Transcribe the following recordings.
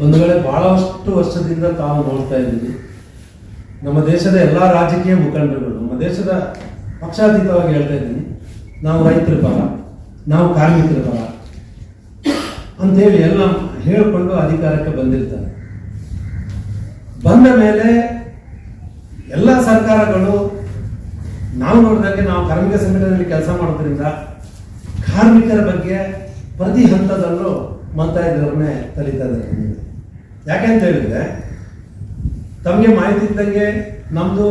ಬಂಧುಗಳೇ ಬಹಳಷ್ಟು ವರ್ಷದಿಂದ ತಾವು ನೋಡ್ತಾ ಇದ್ದೀವಿ ನಮ್ಮ ದೇಶದ ಎಲ್ಲ ರಾಜಕೀಯ ಮುಖಂಡರುಗಳು, ನಮ್ಮ ದೇಶದ ಪಕ್ಷಾತೀತವಾಗಿ ಹೇಳ್ತಾ ಇದ್ದೀನಿ, ನಾವು ರೈತರ ಬಲ ನಾವು ಕಾರ್ಮಿಕರ ಪರ ಅಂತೇಳಿ ಎಲ್ಲ ಹೇಳಿಕೊಂಡು ಅಧಿಕಾರಕ್ಕೆ ಬಂದಿರ್ತಾರೆ ಬಂದ ಮೇಲೆ ಎಲ್ಲ ಸರ್ಕಾರಗಳು, ನಾವು ನೋಡಿದಂಗೆ ನಾವು ಕಾರ್ಮಿಕ ಸಂಘಟನೆಯಲ್ಲಿ ಕೆಲಸ ಮಾಡೋದ್ರಿಂದ ಕಾರ್ಮಿಕರ ಬಗ್ಗೆ ಪ್ರತಿ ಹಂತದಲ್ಲೂ ಕಲಿತಾ ಇದ್ದಾರೆ ನಮಗೆ. ಯಾಕೆಂತ ಹೇಳಿದ್ರೆ ತಮಗೆ ಮಾಹಿತಿ ಇದ್ದಂಗೆ ನಮ್ಮದು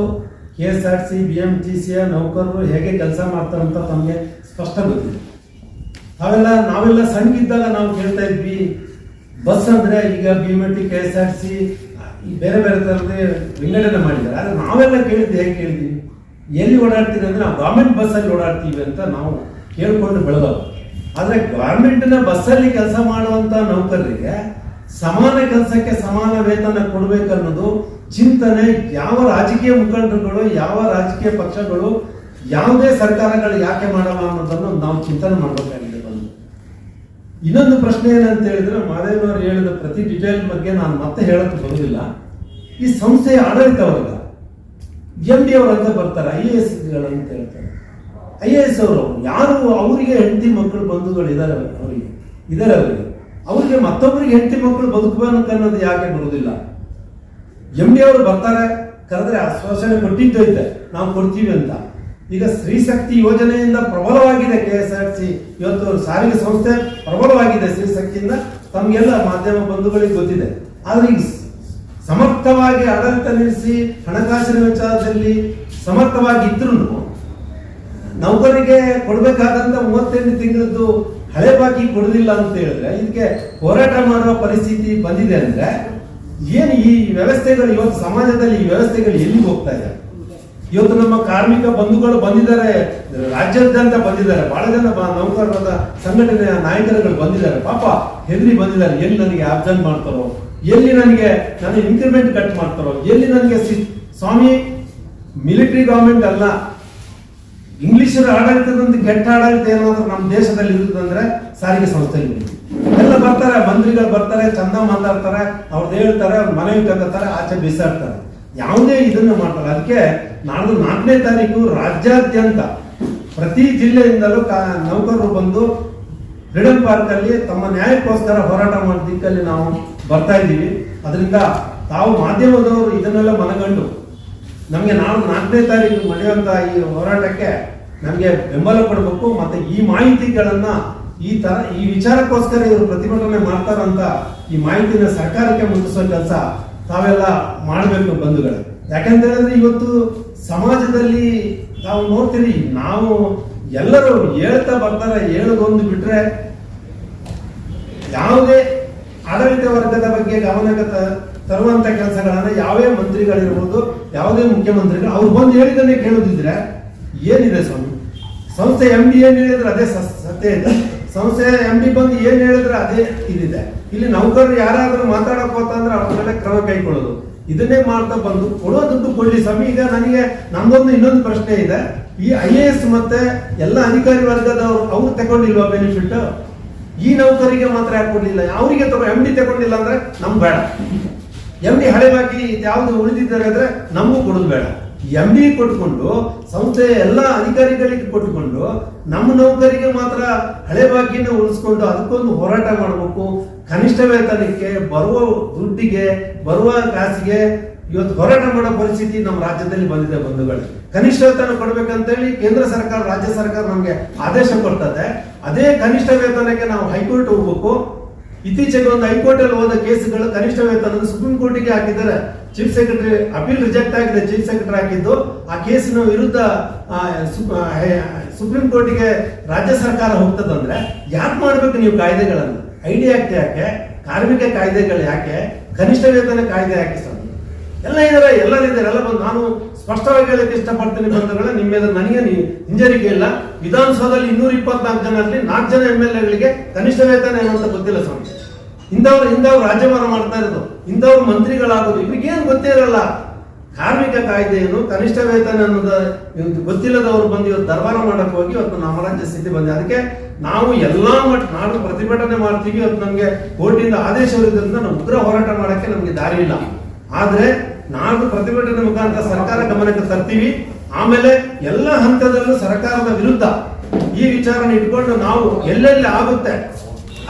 K S R C, B M T ಸಿಯ ನೌಕರರು ಹೇಗೆ ಕೆಲಸ ಮಾಡ್ತಾರೆ ಅಂತ ತಮಗೆ ಸ್ಪಷ್ಟ ಗೊತ್ತಿದೆ ಅವೆಲ್ಲ ನಾವೆಲ್ಲ ಸಣ್ಣಗಿದ್ದಾಗ ನಾವು ಕೇಳ್ತಾ ಇದ್ವಿ, ಬಸ್ ಅಂದ್ರೆ ಈಗ B M T, K S R C ಬೇರೆ ಬೇರೆ ಥರದ ವಿಂಗಡನೆ ಮಾಡಿದ್ದಾರೆ. ಆದರೆ ನಾವೆಲ್ಲ ಕೇಳಿದ್ದು ಹೇಗೆ ಕೇಳಿದ್ವಿ? ಎಲ್ಲಿ ಓಡಾಡ್ತೀವಿ ಅಂದ್ರೆ ನಾವು ಗೌರ್ಮೆಂಟ್ ಬಸ್ಸಲ್ಲಿ ಓಡಾಡ್ತೀವಿ ಅಂತ ನಾವು ಕೇಳ್ಕೊಂಡು ಬೆಳೆದವು ಆದರೆ ಗೌರ್ಮೆಂಟ್ನ ಬಸ್ಸಲ್ಲಿ ಕೆಲಸ ಮಾಡುವಂತ ನೌಕರರಿಗೆ ಸಮಾನ ಕೆಲಸಕ್ಕೆ ಸಮಾನ ವೇತನ ಕೊಡಬೇಕನ್ನೋದು ಚಿಂತನೆ ಯಾವ ರಾಜಕೀಯ ಮುಖಂಡರುಗಳು, ಯಾವ ರಾಜಕೀಯ ಪಕ್ಷಗಳು, ಯಾವುದೇ ಸರ್ಕಾರಗಳು ಯಾಕೆ ಮಾಡಲ್ಲ ಅನ್ನೋದನ್ನು ನಾವು ಚಿಂತನೆ ಮಾಡಬೇಕಾಗಿದೆ ಬಂದು. ಇನ್ನೊಂದು ಪ್ರಶ್ನೆ ಏನಂತ ಹೇಳಿದ್ರೆ ಮಾದೇವನವರು ಹೇಳಿದ ಪ್ರತಿ ಡಿಟೇಲ್ ಬಗ್ಗೆ ನಾನು ಮತ್ತೆ ಹೇಳಕ್ಕೆ ಬರುವುದಿಲ್ಲ ಈ ಸಂಸ್ಥೆಯ ಆಡಳಿತ ವರ್ಗ ಎಂ ಡಿ ಅವರು ಅಂತ ಬರ್ತಾರೆ ಐ ಎ ಎಸ್ ಅಂತ ಹೇಳ್ತಾರೆ. ಐ ಎ ಎಸ್ ಅವರು ಯಾರು, ಅವರಿಗೆ ಹೆಂಡತಿ ಮಕ್ಕಳು, ಬಂಧುಗಳು ಇದ್ದಾರೆ ಅವರಿಗೆ. ಇದ್ದಾರೆ ಅವರಿಗೆ. ಅವರಿಗೆ ಮತ್ತೊಬ್ಬರಿಗೆ ಹೆಂಡತಿ ಮಕ್ಕಳು ಬದುಕಬೇಕು ಅನ್ನೋದು ಯಾಕೆ ಬರುವುದಿಲ್ಲ ಎಂ ಡಿ ಅವರು ಬರ್ತಾರೆ, ಕರೆದ್ರೆ ಆಶ್ವಾಸನೆ ಕೊಟ್ಟಿದ್ದೈತೆ ನಾವು ಕೊಡ್ತೀವಿ ಅಂತ. ಈಗ ಸ್ತ್ರೀ ಶಕ್ತಿ ಯೋಜನೆಯಿಂದ ಪ್ರಬಲವಾಗಿದೆ ಕೆ ಎಸ್ ಆರ್ ಸಿ, ಇವತ್ತು ಸಾರಿಗೆ ಸಂಸ್ಥೆ ಪ್ರಬಲವಾಗಿದೆ ಸ್ತ್ರೀ ಶಕ್ತಿಯಿಂದ, ತಮಗೆಲ್ಲ ಮಾಧ್ಯಮ ಬಂಧುಗಳಿಗೆ ಗೊತ್ತಿದೆ. ಆದ್ರೆ ಈಗ ಸಮರ್ಥವಾಗಿ ಆಡಳಿತ ನಡೆಸಿ, ಹಣಕಾಸಿನ ವಿಚಾರದಲ್ಲಿ ಸಮರ್ಥವಾಗಿ ಇದ್ರೂ ನೌಕರಿಗೆ ಕೊಡಬೇಕಾದಂತ ಮೂವತ್ತೆಂಟು ತಿಂಗಳದ್ದು ಹಳೆ ಬಾಕಿ ಕೊಡುದಿಲ್ಲ ಅಂತ ಹೇಳಿದ್ರೆ, ಇದಕ್ಕೆ ಹೋರಾಟ ಮಾಡುವ ಪರಿಸ್ಥಿತಿ ಬಂದಿದೆ ಅಂದ್ರೆ, ಏನು ಈ ವ್ಯವಸ್ಥೆಗಳು ಇವತ್ತು ಸಮಾಜದಲ್ಲಿ ಈ ವ್ಯವಸ್ಥೆಗಳು ಎಲ್ಲಿಗೆ ಹೋಗ್ತಾ ಇದೆ? ಇವತ್ತು ನಮ್ಮ ಕಾರ್ಮಿಕ ಬಂಧುಗಳು ಬಂದಿದ್ದಾರೆ, ರಾಜ್ಯಾದ್ಯಂತ ಬಂದಿದ್ದಾರೆ, ಬಹಳ ಜನ ನೌಕರರಾದ ನೌಕರರ ಸಂಘಟನೆಯ ನಾಯಕರುಗಳು ಬಂದಿದ್ದಾರೆ. ಪಾಪ, ಹೆದರಿ ಬಂದಿದ್ದಾರೆ. ಎಲ್ಲಿ ನನಗೆ ಅಬ್ಸರ್ವ್ ಮಾಡ್ತಾರೋ? ಎಲ್ಲಿ ನನಗೆ ನನಗೆ ಇನ್ಕ್ರಿಮೆಂಟ್ ಕಟ್ ಮಾಡ್ತಾರೋ? ಎಲ್ಲಿ ನನಗೆ ಸ್ವಾಮಿ ಮಿಲಿಟರಿ ಗವರ್ಮೆಂಟ್ ಅಲ್ಲ ಇಂಗ್ಲಿಷರ ಆಡಳಿತದಂತ ಕೆಟ್ಟ ಆಡಳಿತ ಏನಾದ್ರೂ ನಮ್ಮ ದೇಶದಲ್ಲಿ ಇರುತ್ತಂದ್ರೆ ಸಾರಿಗೆ ಸಂಸ್ಥೆಯಲ್ಲಿ ಎಲ್ಲ ಬರ್ತಾರೆ, ಮಂತ್ರಿಗಳು ಬರ್ತಾರೆ, ಚಂದ ಮಾತಾಡ್ತಾರೆ ಅವ್ರದ್ದು ಹೇಳ್ತಾರೆ, ಅವ್ರ ಮನೆಗೆ ತಗೋತಾರೆ ಆಚೆ ಬಿಸಾಡ್ತಾರೆ. ಯಾವುದೇ ಇದನ್ನ ಮಾಡ್ತಾರೆ. ಅದಕ್ಕೆ ನಾಡ್ದು ನಾಲ್ಕನೇ ತಾರೀಕು ರಾಜ್ಯಾದ್ಯಂತ ಪ್ರತಿ ಜಿಲ್ಲೆಯಿಂದಲೂ ನೌಕರರು ಬಂದು ಫ್ರೀಡಮ್ ಪಾರ್ಕ್ ಅಲ್ಲಿ ತಮ್ಮ ನ್ಯಾಯಕ್ಕೋಸ್ಕರ ಹೋರಾಟ ಮಾಡೋ ದಿಕ್ಕಲ್ಲಿ ನಾವು ಬರ್ತಾ ಇದ್ದೀವಿ. ಅದರಿಂದ ತಾವು ಮಾಧ್ಯಮದವರು ಇದನ್ನೆಲ್ಲ ಮನಗಂಡು ನಮಗೆ ನಾವು ನಾಲ್ಕನೇ ತಾರೀಕು ನಡೆಯುವಂತ ಈ ಹೋರಾಟಕ್ಕೆ ನಮಗೆ ಬೆಂಬಲ ಕೊಡಬೇಕು ಮತ್ತೆ ಈ ಮಾಹಿತಿಗಳನ್ನ ಈ ತರ ಈ ವಿಚಾರಕ್ಕೋಸ್ಕರ ಇವರು ಪ್ರತಿಭಟನೆ ಮಾಡ್ತಾರಂತ ಈ ಮಾಹಿತಿನ ಸರ್ಕಾರಕ್ಕೆ ಮುಟ್ಟಿಸೋ ಕೆಲಸ ತಾವೆಲ್ಲ ಮಾಡಬೇಕು ಬಂಧುಗಳೇ. ಯಾಕಂತ ಹೇಳಿದ್ರೆ ಇವತ್ತು ಸಮಾಜದಲ್ಲಿ ನಾವು ನೋಡ್ತೀರಿ, ನಾವು ಎಲ್ಲರೂ ಹೇಳ್ತಾ ಬರ್ತಾರೆ ಹೇಳೋದೊಂದು ಬಿಟ್ರೆ ಯಾವುದೇ ಆಡಳಿತ ವರ್ಗದ ಬಗ್ಗೆ ಗಮನಕ್ಕೆ ತ- ತರುವಂತ ಕೆಲಸಗಳನ್ನ ಯಾವೇ ಮಂತ್ರಿಗಳಿರ್ಬೋದು, ಯಾವುದೇ ಮುಖ್ಯಮಂತ್ರಿಗಳು, ಅವ್ರು ಬಂದು ಹೇಳಿದನ್ನೇ ಕೇಳೋದಿದ್ರೆ ಏನಿದೆ ಸ್ವಾಮಿ? ಸಂಸ್ಥೆ ಎಂ ಡಿ ಏನ್ ಹೇಳಿದ್ರೆ ಅದೇ ಸತ್ಯ ಇದೆ. ಸಂಸ್ಥೆ ಎಂ ಡಿ ಬಂದು ಏನ್ ಹೇಳಿದ್ರೆ ಅದೇ ಇದಿದೆ. ಇಲ್ಲಿ ನೌಕರರು ಯಾರಾದ್ರೂ ಮಾತಾಡಕ್ ಹೋತಂದ್ರೆ ಅವ್ರ ಮೇಲೆ ಕ್ರಮ ಕೈಗೊಳ್ಳೋದು. ಇದನ್ನೇ ಮಾಡ್ತಾ ಬಂದು ಕೊಡೋ ದುಡ್ಡು ಕೊಡ್ಲಿ ಸ್ವಾಮಿ. ಈಗ ನನಗೆ, ನಮ್ದೊಂದು ಇನ್ನೊಂದು ಪ್ರಶ್ನೆ ಇದೆ. ಈ ಐ ಎ ಎಸ್ ಮತ್ತೆ ಎಲ್ಲ ಅಧಿಕಾರಿ ವರ್ಗದವರು, ಅವ್ರು ತಗೊಂಡಿಲ್ವಾ ಬೆನಿಫಿಟ್ ಈ ನೌಕರಿಗೆ ಮಾತ್ರ ಯಾಕೆ ಕೊಡ್ಲಿಲ್ಲ? ಅವರಿಗೆ ತಗೋ ಎಂ ಡಿ ತಗೊಂಡಿಲ್ಲ ಅಂದ್ರೆ ನಮ್ಗೆ ಬೇಡ. ಎಂ ಡಿ ಹಳೆ ಬಾಕಿ ಯಾವ್ದು ಉಳಿದಿದ್ದಾರೆ ನಮಗೂ ಕೊಡೋದು ಬೇಡ. ಎಂ ಡಿ ಕೊಟ್ಕೊಂಡು ಸಂಸ್ಥೆಯ ಎಲ್ಲ ಅಧಿಕಾರಿಗಳಿಗೆ ಕೊಟ್ಟುಕೊಂಡು ನಮ್ಮ ನೌಕರಿಗೆ ಮಾತ್ರ ಹಳೆ ಬಾಕಿಯನ್ನು ಉಳಿಸ್ಕೊಂಡು ಅದಕ್ಕೊಂದು ಹೋರಾಟ ಮಾಡಬೇಕು. ಕನಿಷ್ಠ ವೇತನಕ್ಕೆ ಬರುವ ದುಡ್ಡಿಗೆ, ಬರುವ ಕಾಸಿಗೆ ಇವತ್ತು ಹೋರಾಟ ಮಾಡೋ ಪರಿಸ್ಥಿತಿ ನಮ್ಮ ರಾಜ್ಯದಲ್ಲಿ ಬಂದಿದೆ ಬಂಧುಗಳು. ಕನಿಷ್ಠ ವೇತನ ಕೊಡ್ಬೇಕಂತೇಳಿ ಕೇಂದ್ರ ಸರ್ಕಾರ, ರಾಜ್ಯ ಸರ್ಕಾರ ನಮಗೆ ಆದೇಶ ಕೊಡ್ತದೆ. ಅದೇ ಕನಿಷ್ಠ ವೇತನಕ್ಕೆ ನಾವು ಹೈಕೋರ್ಟ್ ಹೋಗ್ಬೇಕು. ಇತ್ತೀಚೆಗೆ ಒಂದು ಹೈಕೋರ್ಟ್ ಅಲ್ಲಿ ಹೋದ ಕೇಸ್ಗಳು ಕನಿಷ್ಠ ವೇತನ ಸುಪ್ರೀಂ ಕೋರ್ಟಿಗೆ ಹಾಕಿದ್ದಾರೆ. ಚೀಫ್ ಸೆಕ್ರೆಟರಿ ಅಪೀಲ್ ರಿಜೆಕ್ಟ್ ಆಗಿದೆ, ಚೀಫ್ ಸೆಕ್ರೆಟರಿ ಹಾಕಿದ್ದು. ಆ ಕೇಸಿನ ವಿರುದ್ಧ ಸುಪ್ರೀಂ ಕೋರ್ಟಿಗೆ ರಾಜ್ಯ ಸರ್ಕಾರ ಹೋಗ್ತದಂದ್ರೆ ಯಾಕೆ ಮಾಡ್ಬೇಕು ನೀವು ಕಾಯ್ದೆಗಳನ್ನು? ಐಡಿ ಆಕ್ಟ್ ಯಾಕೆ? ಕಾರ್ಮಿಕ ಕಾಯ್ದೆಗಳು ಯಾಕೆ? ಕನಿಷ್ಠ ವೇತನ ಕಾಯ್ದೆ ಯಾಕೆ ಸರ್? ಎಲ್ಲ ಇದಾರೆ ಎಲ್ಲರೂ ಇದ್ದಾರೆ ಎಲ್ಲ ಬಂದು ನಾನು ಸ್ಪಷ್ಟವಾಗಿ ಹೇಳಕ್ಕೆ ಇಷ್ಟಪಡ್ತೀನಿ ಬಂಧುಗಳೇ, ನಿಮ್ಮ ನನಗೆ ಹಿಂಜರಿಕೆ ಇಲ್ಲ. ವಿಧಾನಸೌಧದಲ್ಲಿ ಇನ್ನೂರ ಇಪ್ಪತ್ನಾಲ್ಕು ಜನ ಅಲ್ಲಿ ನಾಲ್ಕು ಜನ ಎಂ ಎಲ್ ಎಗಳಿಗೆ ಕನಿಷ್ಠ ವೇತನ ಏನು ಅಂತ ಗೊತ್ತಿಲ್ಲ ಸ್ವಾಮಿ. ಇಂಥವ್ರು ಇಂಥವ್ರು ರಾಜ್ಯಭಾರ ಮಾಡ್ತಾ ಇರೋದು. ಇಂಥವ್ರು ಮಂತ್ರಿಗಳಾಗೋದು. ಇವ್ರಿಗೇನು ಗೊತ್ತೇ ಇರಲ್ಲ. ಕಾರ್ಮಿಕ ಕಾಯ್ದೆಯನ್ನು ಕನಿಷ್ಠ ವೇತನ ಅನ್ನೋದು ಗೊತ್ತಿಲ್ಲದವ್ರು ಬಂದು ಇವತ್ತು ದರ್ಬಾರ ಮಾಡಕ್ಕೆ ಹೋಗಿ ಇವತ್ತು ನಮ್ಮ ಸ್ಥಿತಿ ಬಂದಿದೆ. ಅದಕ್ಕೆ ನಾವು ಎಲ್ಲ ಮಟ್ಟ ನಾನು ಪ್ರತಿಭಟನೆ ಮಾಡ್ತೀವಿ. ಇವತ್ತು ನಮಗೆ ಕೋರ್ಟಿಂದ ಆದೇಶವಿರೋದ್ರಿಂದ ನಾವು ಉಗ್ರ ಹೋರಾಟ ಮಾಡೋಕ್ಕೆ ನಮಗೆ ದಾರಿ ಇಲ್ಲ. ಆದ್ರೆ ನಾವು ಪ್ರತಿಭಟನೆ ಮುಖಾಂತರ ಸರ್ಕಾರ ಗಮನಕ್ಕೆ ತರ್ತೀವಿ. ಆಮೇಲೆ ಎಲ್ಲ ಹಂತದಲ್ಲೂ ಸರ್ಕಾರದ ವಿರುದ್ಧ ಈ ವಿಚಾರನ ಇಟ್ಕೊಂಡು ನಾವು ಎಲ್ಲೆಲ್ಲಿ ಆಗುತ್ತೆ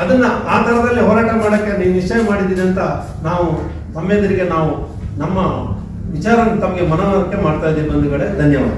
ಅದನ್ನ ಆ ತರದಲ್ಲಿ ಹೋರಾಟ ಮಾಡಕ್ಕೆ ನೀವು ನಿಶ್ಚಯ ಮಾಡಿದ್ದೀನಿ ಅಂತ ನಾವು ತಮ್ಮೆದುರಿಗೆ ನಾವು ನಮ್ಮ ವಿಚಾರ ತಮಗೆ ಮನವರಿಕೆ ಮಾಡ್ತಾ ಇದ್ದೀವಿ ಬಂಧುಗಳೇ. ಧನ್ಯವಾದ.